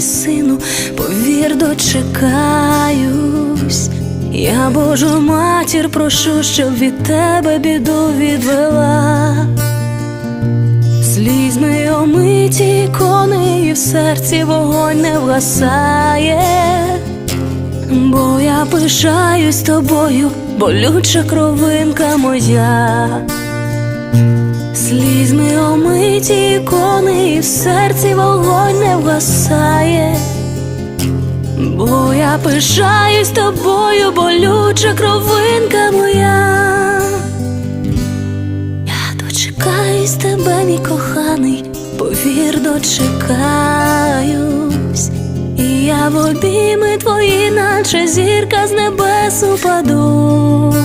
сину, повір, дочекаюсь. Я Божу матір прошу, щоб від тебе біду відвела. Слізьми омиті ікони, і в серці вогонь не вгасає. Бо я пишаюсь тобою, болюча кровинка моя. Слізьми омиті ікони, і в серці вогонь не вгасає. Бо я пишаюсь тобою, болюча кровинка моя. Я дочекаюсь тебе, мій коханий, повір, дочекаюсь. І я в обійми твої, наче зірка з небес упаду.